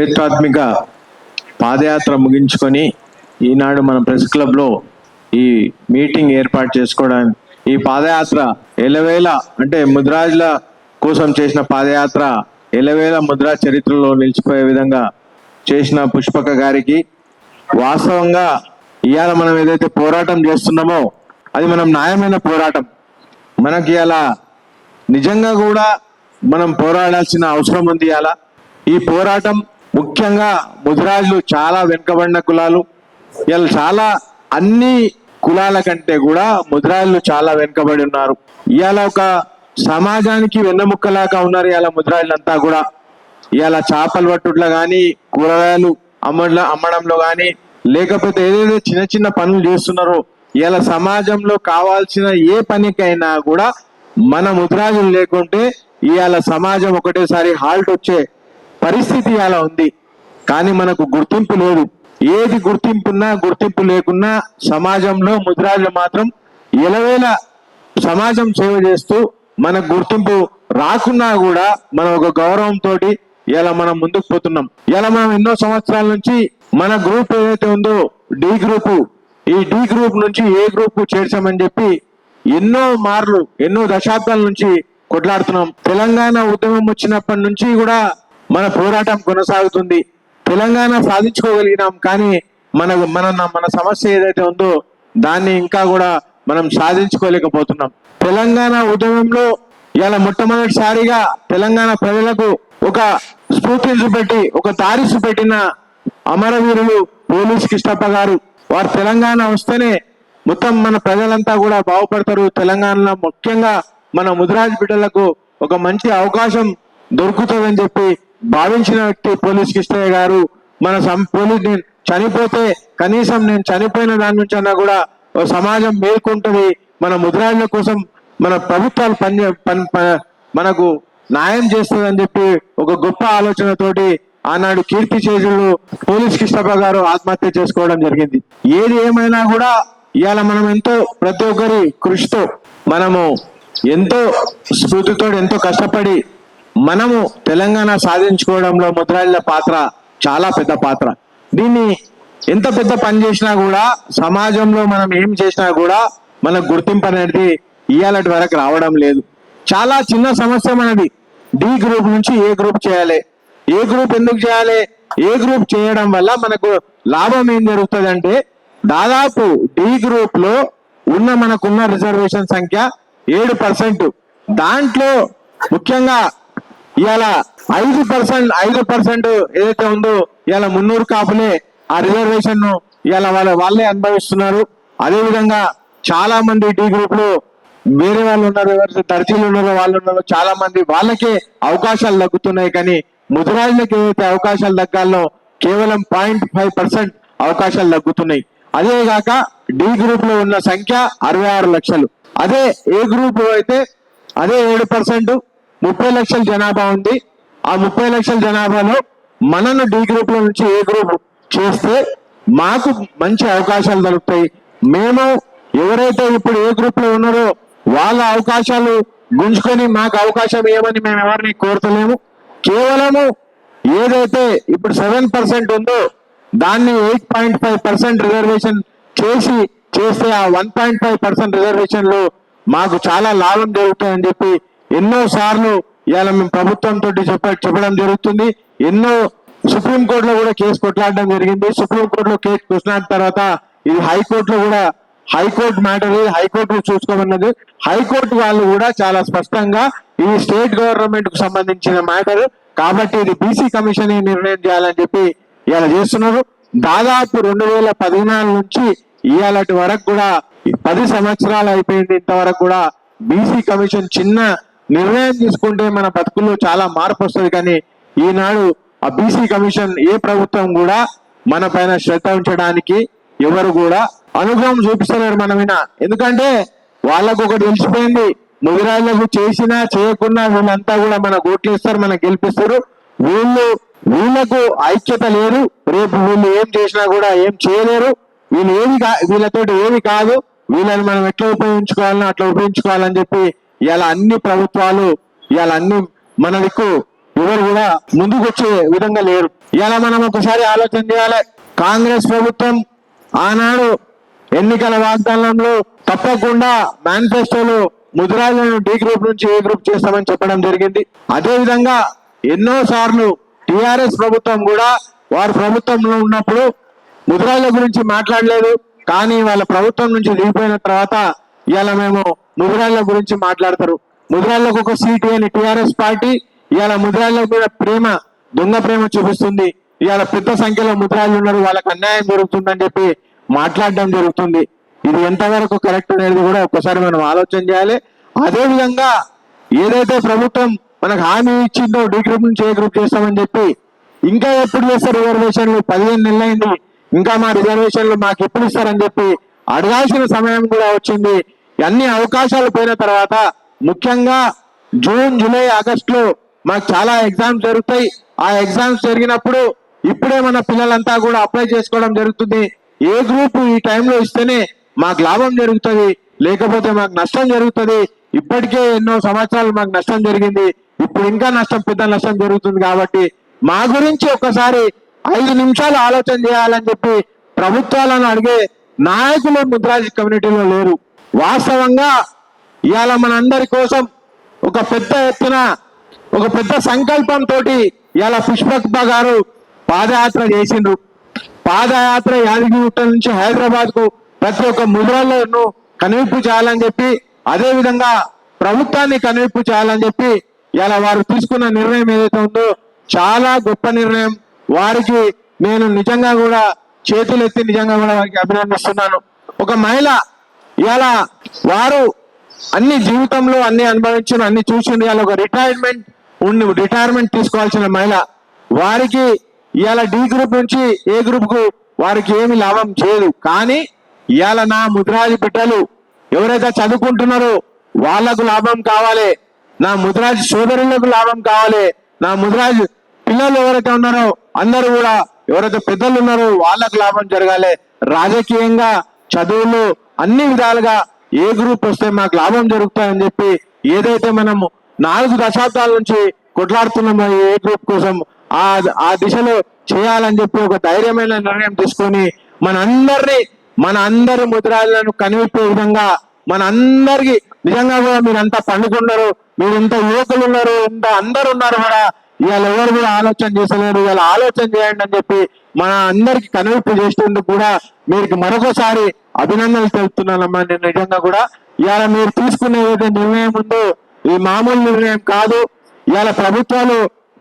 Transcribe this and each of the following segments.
చరిత్రాత్మక పాదయాత్ర ముగించుకొని ఈనాడు మన ప్రెస్ క్లబ్లో ఈ మీటింగ్ ఏర్పాటు చేసుకోవడానికి ఈ పాదయాత్ర ఎలవేల అంటే ముద్రాజుల కోసం చేసిన పాదయాత్ర ఎలవేల ముద్రా చరిత్రలో నిలిచిపోయే విధంగా చేసిన పుష్పక గారికి వాస్తవంగా ఇవాళ మనం ఏదైతే పోరాటం చేస్తున్నామో అది మనం న్యాయమైన పోరాటం. మనకి అలా నిజంగా కూడా మనం పోరాడాల్సిన అవసరం ఉంది అలా ఈ పోరాటం ముఖ్యంగా ముదిరాజులు చాలా వెనుకబడిన కులాలు. వీళ్ళు చాలా అన్ని కులాల కంటే కూడా ముదిరాజులు చాలా వెనుకబడి ఉన్నారు. ఇవాళ ఒక సమాజానికి వెన్నముక్కలాగా ఉన్నారు ఇవాళ ముదిరాజులంతా కూడా. ఇవాళ చేపలు పట్టుట్లో కానీ కూరగాయలు అమ్మడం అమ్మడంలో కానీ లేకపోతే ఏదైతే చిన్న చిన్న పనులు చేస్తున్నారో. ఇవాళ సమాజంలో కావాల్సిన ఏ పనికైనా కూడా మన ముద్రాజులు లేకుంటే ఇవాళ సమాజం ఒకటేసారి హాల్ట్ వచ్చే పరిస్థితి అలా ఉంది. కానీ మనకు గుర్తింపు లేదు. ఏది గుర్తింపున్నా గుర్తింపు లేకున్నా సమాజంలో ముద్రాజులు మాత్రం ఎలవేల సమాజం సేవ చేస్తూ మనకు గుర్తింపు రాకున్నా కూడా మనం ఒక గౌరవంతో ఇలా మనం ముందుకు పోతున్నాం. ఇలా మనం ఎన్నో సంవత్సరాల నుంచి మన గ్రూప్ ఏదైతే ఉందో డి గ్రూపు ఈ డి గ్రూప్ నుంచి ఏ గ్రూప్ చేర్చామని చెప్పి ఎన్నో మార్లు ఎన్నో దశాబ్దాల నుంచి కొట్లాడుతున్నాం. తెలంగాణ ఉద్యమం వచ్చినప్పటి నుంచి కూడా మన పోరాటం కొనసాగుతుంది. తెలంగాణ సాధించుకోగలిగినాం కానీ మన మన మన సమస్య ఏదైతే ఉందో దాన్ని ఇంకా కూడా మనం సాధించుకోలేకపోతున్నాం. తెలంగాణ ఉద్యమంలో ఇలా మొట్టమొదటిసారిగా తెలంగాణ ప్రజలకు ఒక స్ఫూర్తిని చూపెట్టి ఒక తారీసు పెట్టిన అమరవీరులు పోలీస్ కృష్ణప్ప గారు. వారు తెలంగాణ వస్తేనే మొత్తం మన ప్రజలంతా కూడా బాగుపడతారు. తెలంగాణలో ముఖ్యంగా మన ముదిరాజ్ బిడ్డలకు ఒక మంచి అవకాశం దొరుకుతుందని చెప్పి భావించిన వ్యక్తి పోలీస్ కృష్ణయ్య గారు మన సం పోలీస్ నేను చనిపోతే కనీసం నేను చనిపోయిన దాని నుంచి అన్నా కూడా ఓ సమాజం మేల్కొంటుంది. మన ముదిరాజుల కోసం మన ప్రభుత్వాలు పని మనకు న్యాయం చేస్తుందని చెప్పి ఒక గొప్ప ఆలోచనతోటి ఆనాడు కీర్తి చేజులు పోలీస్ కృష్ణప్ప గారు ఆత్మహత్య చేసుకోవడం జరిగింది. ఏది ఏమైనా కూడా ఇవాళ మనం ఎంతో ప్రతి ఒక్కరి కృషితో మనము ఎంతో స్ఫూర్తితో ఎంతో కష్టపడి మనము తెలంగాణ సాధించుకోవడంలో ముద్రాయిల పాత్ర చాలా పెద్ద పాత్ర. దీన్ని ఎంత పెద్ద పని చేసినా కూడా సమాజంలో మనం ఏం చేసినా కూడా మనకు గుర్తింపు అనేది ఇవాళటి వరకు రావడం లేదు. చాలా చిన్న సమస్య మనది. డి గ్రూప్ నుంచి ఏ గ్రూప్ చేయాలి? ఏ గ్రూప్ ఎందుకు చేయాలి? ఏ గ్రూప్ చేయడం వల్ల మనకు లాభం ఏం జరుగుతుంది అంటే దాదాపు డి గ్రూప్లో ఉన్న మనకున్న రిజర్వేషన్ సంఖ్య ఏడు పర్సెంట్. దాంట్లో ముఖ్యంగా ఇవాళ ఐదు పర్సెంట్ ఐదు పర్సెంట్ ఏదైతే ఉందో ఇవాళ మున్నూరు కాపులే ఆ రిజర్వేషన్ను ఇవాళ వాళ్ళ వాళ్ళే అనుభవిస్తున్నారు. అదే విధంగా చాలా మంది డి గ్రూప్లో వేరే వాళ్ళు ఉన్నారు ఎవరైతే దర్జీలు ఉన్నారో వాళ్ళు ఉన్నారో చాలా మంది వాళ్ళకే అవకాశాలు తగ్గుతున్నాయి కానీ ముదిరాజులకు ఏవైతే అవకాశాలు తగ్గాలో కేవలం పాయింట్ ఫైవ్ పర్సెంట్ అవకాశాలు తగ్గుతున్నాయి అదే కాక డి గ్రూప్లో ఉన్న సంఖ్య అరవై ఆరు లక్షలు. అదే ఏ గ్రూప్ అయితే అదే ఏడు పర్సెంట్ ముప్పై లక్షల జనాభా ఉంది. ఆ ముప్పై లక్షల జనాభాలో మనను డి గ్రూప్లో నుంచి ఏ గ్రూప్ చేస్తే మాకు మంచి అవకాశాలు దొరుకుతాయి. మేము ఎవరైతే ఇప్పుడు ఏ గ్రూప్లో ఉన్నారో వాళ్ళ అవకాశాలు గుంజుకొని మాకు అవకాశం ఏమని మేము ఎవరిని కోరుతలేము. కేవలము ఏదైతే ఇప్పుడు సెవెన్ పర్సెంట్ ఉందో దాన్ని eight point five percent reservation చేసి చేస్తే ఆ వన్ పాయింట్ ఫైవ్ పర్సెంట్ రిజర్వేషన్లో మాకు చాలా లాభం జరుగుతాయని చెప్పి ఎన్నో సార్లు ఇవాళ మేము ప్రభుత్వంతో చెప్ప చెప్పడం జరుగుతుంది. ఎన్నో సుప్రీం కోర్టులో కూడా కేసు కొట్లాడడం జరిగింది. సుప్రీం కోర్టులో కేసు కొట్లాడిన తర్వాత ఇది హైకోర్టులో కూడా high court matter high court చూసుకోమన్నది. High court వాళ్ళు కూడా చాలా స్పష్టంగా ఇది స్టేట్ గవర్నమెంట్కు సంబంధించిన మ్యాటర్ కాబట్టి ఇది బీసీ కమిషన్ నిర్ణయం చేయాలని చెప్పి ఇవాళ చేస్తున్నారు. దాదాపు రెండు వేల పద్నాలుగు నుంచి ఇవాళటి వరకు కూడా ఈ పది సంవత్సరాలు అయిపోయింది ఇంతవరకు కూడా బీసీ కమిషన్ చిన్న నిర్ణయం తీసుకుంటే మన బతుకుల్లో చాలా మార్పు వస్తుంది. కానీ ఈనాడు ఆ బీసీ కమిషన్ ఏ ప్రభుత్వం కూడా మన పైన శ్రద్ధ ఉంచడానికి ఎవరు కూడా అనుగ్రహం చూపిస్తలేరు మన మీద. ఎందుకంటే వాళ్ళకు ఒకటి తెలిసిపోయింది. ముదిరాళ్ళకు చేసినా చేయకున్నా వీళ్ళంతా కూడా మన ఓట్లేస్తారు మన మనకు గెలిపిస్తారు. వీళ్ళు వీళ్ళకు ఐక్యత లేరు రేపు వీళ్ళు ఏం చేసినా కూడా ఏం చేయలేరు. వీళ్ళు ఏమి కా వీళ్ళతోటి ఏమి కాదు. వీళ్ళని మనం ఎట్లా ఉపయోగించుకోవాలని అట్లా ఉపయోగించుకోవాలని చెప్పి ఇవాళ అన్ని ప్రభుత్వాలు ఇవాళ అన్ని మన దిక్కు ఎవరు కూడా ముందుకు వచ్చే విధంగా లేరు. ఇలా మనం ఒకసారి ఆలోచన చేయాలి. కాంగ్రెస్ ప్రభుత్వం ఆనాడు ఎన్నికల వాగ్దానంలో తప్పకుండా మేనిఫెస్టోలో ముద్రాలను డి గ్రూప్ నుంచి ఏ గ్రూప్ చేస్తామని చెప్పడం జరిగింది. అదే విధంగా ఎన్నో సార్లు టిఆర్ఎస్ ప్రభుత్వం కూడా వారు ప్రభుత్వంలో ఉన్నప్పుడు ముద్రాల గురించి మాట్లాడలేదు. కానీ వాళ్ళ ప్రభుత్వం నుంచి దిగిపోయిన తర్వాత ఇవాళ మేము ముద్రాల గురించి మాట్లాడతారు. ముదిరాళ్ళకు ఒక సీటు అని టిఆర్ఎస్ పార్టీ ఇవాళ ముదిరాళ్ళ మీద ప్రేమ దొంగ ప్రేమ చూపిస్తుంది. ఇవాళ పెద్ద సంఖ్యలో ముద్రాలు ఉన్నారు వాళ్ళకి అన్యాయం జరుగుతుందని చెప్పి మాట్లాడడం జరుగుతుంది. ఇది ఎంతవరకు కరెక్ట్ అనేది కూడా ఒక్కసారి మనం ఆలోచన చేయాలి. అదే విధంగా ఏదైతే ప్రభుత్వం మనకు హామీ ఇచ్చిందో డి గ్రూప్ నుంచి ఏ గ్రూప్ చేస్తామని చెప్పి ఇంకా ఎప్పుడు చేస్తారు రిజర్వేషన్లు? పదిహేను నెలలైంది. ఇంకా మా రిజర్వేషన్లు మాకు ఎప్పుడు ఇస్తారని చెప్పి అడగాల్సిన సమయం కూడా వచ్చింది. అన్ని అవకాశాలు పోయిన తర్వాత ముఖ్యంగా జూన్ జూలై ఆగస్టులో మాకు చాలా ఎగ్జామ్స్ జరుగుతాయి. ఆ ఎగ్జామ్స్ జరిగినప్పుడు ఇప్పుడే మన పిల్లలంతా కూడా అప్లై చేసుకోవడం జరుగుతుంది. ఏ గ్రూప్ ఈ టైంలో ఇస్తేనే మాకు లాభం జరుగుతుంది. లేకపోతే మాకు నష్టం జరుగుతుంది. ఇప్పటికే ఎన్నో సంవత్సరాలు మాకు నష్టం జరిగింది. ఇప్పుడు ఇంకా నష్టం పెద్ద నష్టం జరుగుతుంది కాబట్టి మా గురించి ఒకసారి ఐదు నిమిషాలు ఆలోచన చేయాలని చెప్పి ప్రభుత్వాలను అడిగే నాయకులు ముద్రాజ్ కమ్యూనిటీలో లేరు. వాస్తవంగా ఇవాళ మనందరి కోసం ఒక పెద్ద ఎత్తున ఒక పెద్ద సంకల్పంతో ఇవాళ పుష్పక్బ గారు పాదయాత్ర చేసిండ్రు. పాదయాత్ర యాదగిరిగుట్ట నుంచి హైదరాబాద్కు ప్రతి ఒక్క ముద్రలను కనువిప్పు చేయాలని చెప్పి అదే విధంగా ప్రభుత్వాన్ని కనువిప్పు చేయాలని చెప్పి ఇలా వారు తీసుకున్న నిర్ణయం ఏదైతే ఉందో చాలా గొప్ప నిర్ణయం. వారికి నేను నిజంగా కూడా చేతులు ఎత్తి నిజంగా కూడా వారికి అభినందిస్తున్నాను. ఒక మహిళ ఇలా వారు అన్ని జీవితంలో అన్ని అనుభవించిన అన్ని చూసింది ఇవాళ ఒక రిటైర్మెంట్ ఉండి రిటైర్మెంట్ తీసుకోవాల్సిన మహిళ. వారికి ఇవాళ డి గ్రూప్ నుంచి ఏ గ్రూప్కు వారికి ఏమి లాభం చేయదు. కానీ ఇవాళ నా ముద్రాజు బిడ్డలు ఎవరైతే చదువుకుంటున్నారో వాళ్ళకు లాభం కావాలి. నా ముద్రాజు సోదరులకు లాభం కావాలి. నా ముద్రాజు పిల్లలు ఎవరైతే ఉన్నారో అందరూ కూడా ఎవరైతే పెద్దలు ఉన్నారో వాళ్ళకు లాభం జరగాలి. రాజకీయంగా చదువులు అన్ని విధాలుగా ఏ గ్రూప్ వస్తే మాకు లాభం జరుగుతాయని చెప్పి ఏదైతే మనము నాలుగు దశాబ్దాల నుంచి కొట్లాడుతున్నామో ఏ గ్రూప్ కోసం ఆ ఆ దిశలో చేయాలని చెప్పి ఒక ధైర్యమైన నిర్ణయం తీసుకొని మన అందరినీ మన అందరి ముద్రాలను కనిపెట్టే విధంగా మన అందరికి నిజంగా కూడా మీరంతా పండుకున్నారు మీరు ఇంత యువకులు ఉన్నారు ఇంత అందరు ఉన్నారు కూడా ఇవాళ ఎవరు కూడా ఆలోచన చేసలేరు ఇవాళ ఆలోచన చేయండి అని చెప్పి మన అందరికి కనువిప్పు చేసేందుకు కూడా మీరు మరొకసారి అభినందనలు తెలుపుతున్నానమ్మా నేను నిజంగా కూడా ఇవాళ మీరు తీసుకునే ఏదైతే నిర్ణయం ఉందో ఈ మామూలు నిర్ణయం కాదు. ఇవాళ ప్రభుత్వాలు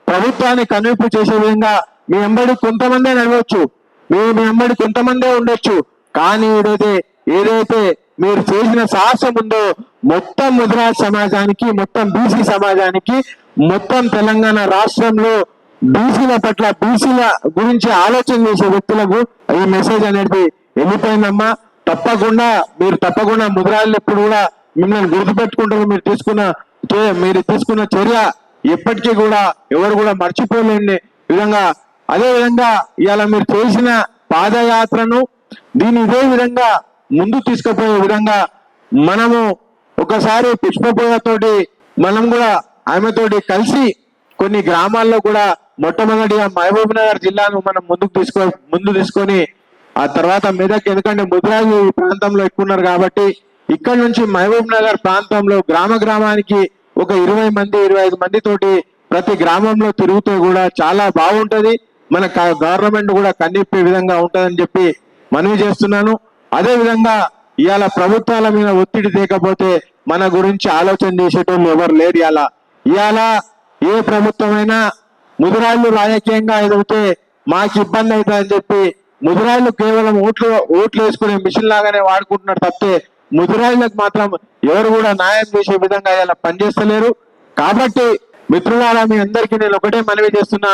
ప్రభుత్వాన్ని కనువిప్పు చేసే విధంగా మీ ఎంబడి కొంతమందే నడవచ్చు. మీ మీ ఎంబడి కొంతమందే ఉండొచ్చు. కానీ ఏదైతే ఏదైతే మీరు చేసిన సాహసం ఉందో మొత్తం ముద్రాజ్ సమాజానికి మొత్తం బీసీ సమాజానికి మొత్తం తెలంగాణ రాష్ట్రంలో బీసీల పట్ల బీసీల గురించి ఆలోచన చేసే వ్యక్తులకు ఈ మెసేజ్ అనేది వెళ్ళిపోయిందమ్మా. తప్పకుండా మీరు తప్పకుండా ముద్రాలు ఎప్పుడు కూడా మిమ్మల్ని గుర్తుపెట్టుకుంటారు. మీరు తీసుకున్న మీరు తీసుకున్న చర్య ఎప్పటికీ కూడా ఎవరు కూడా మర్చిపోలేని విధంగా అదే విధంగా ఇవాళ మీరు చేసిన పాదయాత్రను దీన్ని ఇదే విధంగా ముందు తీసుకుపోయే విధంగా మనము ఒకసారి పుష్పపోయతోటి మనం కూడా ఆమెతోటి కలిసి కొన్ని గ్రామాల్లో కూడా మొట్టమొదటిగా మహబూబ్ నగర్ జిల్లాను మనం ముందుకు తీసుకో ముందు తీసుకొని ఆ తర్వాత మెదక్ ఎందుకంటే ముదిరాజు ఈ ప్రాంతంలో ఎక్కువ ఉన్నారు కాబట్టి ఇక్కడ నుంచి మహబూబ్ నగర్ ప్రాంతంలో గ్రామ గ్రామానికి ఒక ఇరవై మంది ఇరవై ఐదు మంది తోటి ప్రతి గ్రామంలో తిరుగుతూ కూడా చాలా బాగుంటది. మన గవర్నమెంట్ కూడా కన్నిప్పే విధంగా ఉంటదని చెప్పి మనవి చేస్తున్నాను. అదే విధంగా ఇవాళ ప్రభుత్వాల మీద ఒత్తిడి తేకపోతే మన గురించి ఆలోచన చేసేటోళ్ళు ఎవరు లేరు ఇవాళ ఇవాళ ఏ ప్రభుత్వమైనా ముదిరాళ్ళు రాజకీయంగా ఎదిగితే మాకు ఇబ్బంది అవుతుందని చెప్పి ముదిరాళ్ళు కేవలం ఓట్లు ఓట్లు వేసుకునే మిషన్ లాగానే వాడుకుంటున్నారు తప్పితే ముదిరాళ్ళకు మాత్రం ఎవరు కూడా న్యాయం చేసే విధంగా ఇలా పనిచేస్తలేరు. కాబట్టి మిత్రులారా మీ అందరికీ నేను ఒకటే మనవి చేస్తున్నా.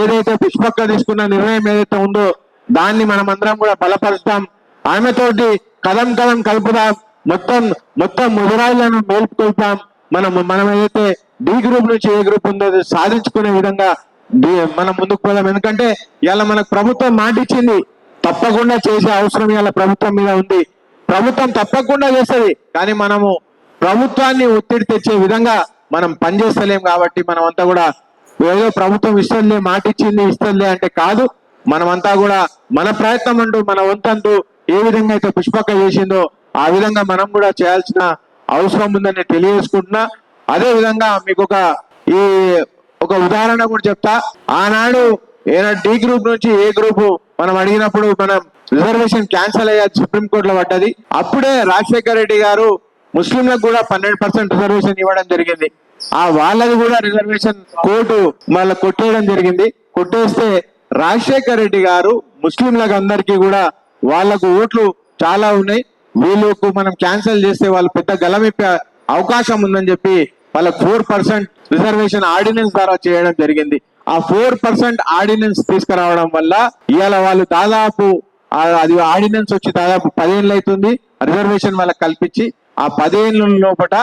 ఏదైతే పుష్పక్క తీసుకున్న నిర్ణయం ఏదైతే ఉందో దాన్ని మనం అందరం కూడా బలపరుస్తాం. ఆమెతోటి కలం కలం కలుపుదాం. మొత్తం మొత్తం ముదురాయిలను మేల్కొల్పాం. మనం మనం ఏదైతే డి గ్రూప్ నుంచి ఏ గ్రూప్ ఉందో సాధించుకునే విధంగా మనం ముందుకు పోదాం. ఎందుకంటే ఇలా మనకు ప్రభుత్వం మాట ఇచ్చింది. తప్పకుండా చేసే అవసరం ఇలా ప్రభుత్వం మీద ఉంది. ప్రభుత్వం తప్పకుండా చేస్తుంది. కానీ మనము ప్రభుత్వాన్ని ఒత్తిడి తెచ్చే విధంగా మనం పనిచేస్తలేం కాబట్టి మనం అంతా కూడా ఏదో ప్రభుత్వం ఇస్తుందిలే మాట ఇచ్చింది ఇస్తుందిలే అంటే కాదు. మనమంతా కూడా మన ప్రయత్నం అంటూ మన వంతంటూ ఏ విధంగా అయితే పుష్పక్క చేసిందో ఆ విధంగా మనం కూడా చేయాల్సిన అవసరం ఉందని తెలియజేసుకుంటున్నా. అదే విధంగా మీకు ఒక ఈ ఒక ఉదాహరణ కూడా చెప్తా. ఆనాడు ఏదైనా డి గ్రూప్ నుంచి ఏ గ్రూప్ మనం అడిగినప్పుడు మనం రిజర్వేషన్ క్యాన్సిల్ అయ్యాది సుప్రీం కోర్టులో పడ్డది. అప్పుడే రాజశేఖర రెడ్డి గారు ముస్లింలకు కూడా పన్నెండు పర్సెంట్ రిజర్వేషన్ ఇవ్వడం జరిగింది. ఆ వాళ్ళది కూడా రిజర్వేషన్ కోర్టు మళ్ళీ కొట్టేయడం జరిగింది. కొట్టేస్తే రాజశేఖర రెడ్డి గారు ముస్లింలకు అందరికీ కూడా వాళ్ళకు ఓట్లు చాలా ఉన్నాయి. వీళ్ళకు మనం క్యాన్సిల్ చేస్తే వాళ్ళు పెద్ద గలమిప్పే అవకాశం ఉందని చెప్పి వాళ్ళ ఫోర్ పర్సెంట్ రిజర్వేషన్ ఆర్డినెన్స్ ద్వారా చేయడం జరిగింది. ఆ ఫోర్ పర్సెంట్ ఆర్డినెన్స్ తీసుకురావడం వల్ల ఇవాళ వాళ్ళు దాదాపు అది ఆర్డినెన్స్ వచ్చి దాదాపు పదేళ్ళు అవుతుంది రిజర్వేషన్ వాళ్ళకి కల్పించి ఆ పదేళ్ళ లోపట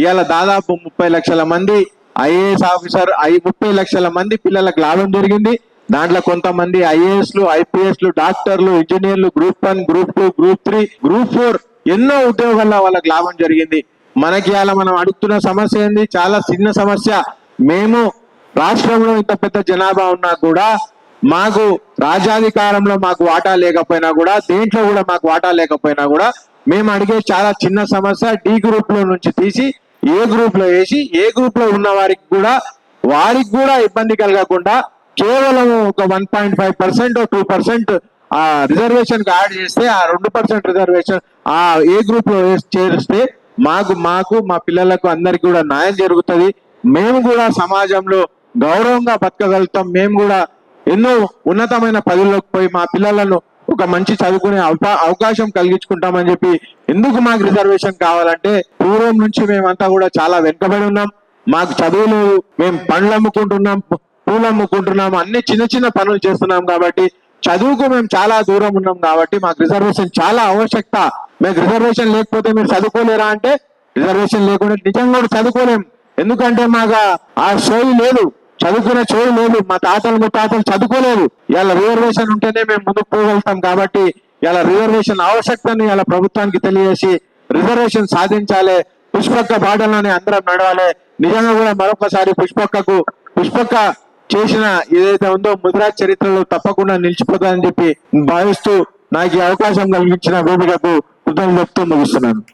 ఇవాళ దాదాపు ముప్పై లక్షల మంది ఐఏఎస్ ఆఫీసర్ ఐ ముప్పై లక్షల మంది పిల్లలకు లాభం జరిగింది. దాంట్లో కొంతమంది ఐఏఎస్లు ఐపీఎస్లు డాక్టర్లు ఇంజనీర్లు group one group two group three group four ఎన్నో ఉద్యోగాల్లో వాళ్ళకి లాభం జరిగింది. మనకి అలా మనం అడుగుతున్న సమస్య ఏంది? చాలా చిన్న సమస్య. మేము రాష్ట్రంలో ఇంత పెద్ద జనాభా ఉన్నా కూడా మాకు రాజ్యాధికారంలో మాకు వాటా లేకపోయినా కూడా దేంట్లో కూడా మాకు వాటా లేకపోయినా కూడా మేము అడిగే చాలా చిన్న సమస్య డి గ్రూప్లో నుంచి తీసి ఏ గ్రూప్లో వేసి ఏ గ్రూప్లో ఉన్న వారికి కూడా వారికి కూడా ఇబ్బంది కలగకుండా కేవలం ఒక one point five percent two percent ఆ రిజర్వేషన్ యాడ్ చేస్తే ఆ రెండు పర్సెంట్ రిజర్వేషన్ ఆ ఏ గ్రూప్లో చేరిస్తే మాకు మాకు మా పిల్లలకు అందరికి కూడా న్యాయం జరుగుతుంది. మేము కూడా సమాజంలో గౌరవంగా బతకగలుగుతాం. మేము కూడా ఎన్నో ఉన్నతమైన పదవుల్లోకి పోయి మా పిల్లలను ఒక మంచి చదువుకునే అవకా- అవకాశం కలిగించుకుంటామని చెప్పి ఎందుకు మాకు రిజర్వేషన్ కావాలంటే పూర్వం నుంచి మేమంతా కూడా చాలా వెనుకబడి ఉన్నాం. మాకు చదువులు మేము పండ్లు అమ్ముకుంటున్నాం పూలు అమ్ముకుంటున్నాం అన్ని చిన్న చిన్న పనులు చేస్తున్నాం కాబట్టి చదువుకు మేము చాలా దూరం ఉన్నాం కాబట్టి మాకు రిజర్వేషన్ చాలా ఆవశ్యకత మీకు రిజర్వేషన్ లేకపోతే మీరు చదువుకోలేరా అంటే రిజర్వేషన్ లేకుండా నిజంగా కూడా చదువుకోలేం. ఎందుకంటే మాకు ఆ- ఆ సోయి లేదు. చదువుకునే చోటు లేదు. మా తాతలు ముత్తాతలు చదువుకోలేదు ఇలా రిజర్వేషన్ ఉంటేనే మేము ముందుకు పోగలుగుతాం కాబట్టి ఇలా రిజర్వేషన్ ఆవశ్యకతని ఇలా ప్రభుత్వానికి తెలియజేసి రిజర్వేషన్ సాధించాలి. పుష్పక్క బాటలోనే అందరం నడవాలి. నిజంగా కూడా మరొకసారి పుష్పక్కకు పుష్పక్క చేసిన ఏదైతే ఉందో ముద్రా చరిత్రలో తప్పకుండా నిలిచిపోతుందని చెప్పి భావిస్తూ నాకు ఈ అవకాశం కలిగించిన భూమికకు Buradan laptop alırsın hem.